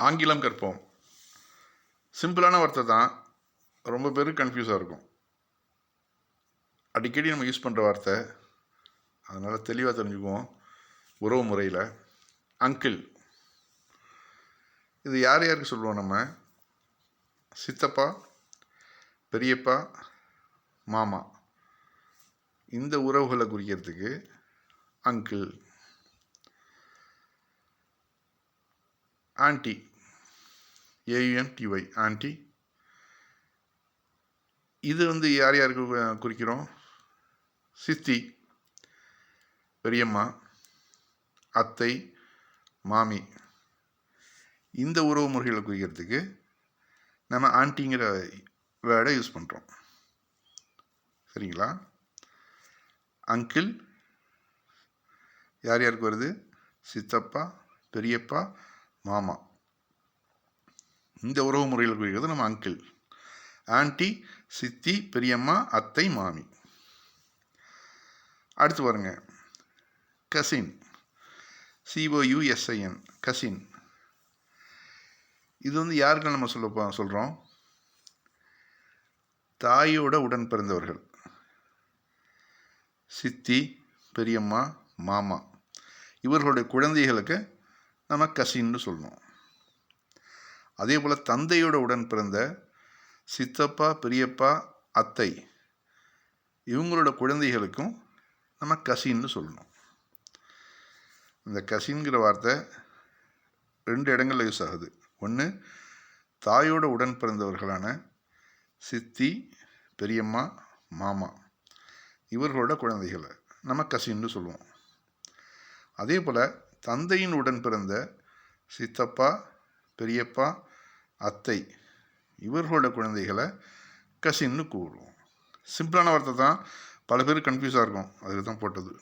ஆங்கிலம் கற்போம். சிம்பிளான வார்த்தை தான். ரொம்ப பேருக்கு கன்ஃபியூஸாக இருக்கும். அடிக்கடி நம்ம யூஸ் பண்ணுற வார்த்தை. அதனால் தெளிவாக தெரிஞ்சுக்குவோம். உறவு முறையில். அங்கிள் இது யார் யாருக்கு சொல்லுவோம் நம்ம? சித்தப்பா பெரியப்பா மாமா. இந்த உறவுகளை குறிக்கிறதுக்கு uncle aunty A U N T Y aunty இது வந்து யார் யாருக்கு குறிக்கிறோம்? சித்தி பெரியம்மா அத்தை மாமி. இந்த உறவு முறைகளை குறிக்கிறதுக்கு நம்ம ஆண்டிங்கிற வேர்டை யூஸ் பண்ணுறோம் சரிங்களா? அங்கிள் யார் யாருக்கு வருது? சித்தப்பா பெரியப்பா மாமா. இந்த உறவு முறையில் குறிக்கிறது நம்ம அங்கிள். ஆன்ட்டி சித்தி பெரியம்மா அத்தை மாமி. அடுத்து பாருங்க. Cousin. C O U S I N cousin. இது வந்து யாருக்கு நம்ம சொல்ல சொல்கிறோம் தாயோட உடன் பிறந்தவர்கள். சித்தி பெரியம்மா மாமா. இவர்களுடைய குழந்தைகளுக்கு நம்ம கசின்னு சொல்லணும் அதே போல் தந்தையோட உடன் பிறந்த சித்தப்பா பெரியப்பா அத்தை இவங்களோட குழந்தைகளுக்கும் நம்ம கசின்னு சொல்லணும். இந்த கசின்கிற வார்த்தை ரெண்டு இடங்களில் யூஸ் ஆகுது. ஒன்று தாயோட உடன் பிறந்தவர்களான சித்தி பெரியம்மா மாமா இவர்களோட குழந்தைகளை நம்ம கசின்னு சொல்லுவோம். அதே போல் தந்தையின் உடன் பிறந்த சித்தப்பா பெரியப்பா அத்தை இவர்களோட குழந்தைகளை கசின்னு கூறுவோம். சிம்பிளான வார்த்தை தான். பல பேர் கன்ஃபியூஸாக இருக்கும். அதுக்கு தான் போட்டது.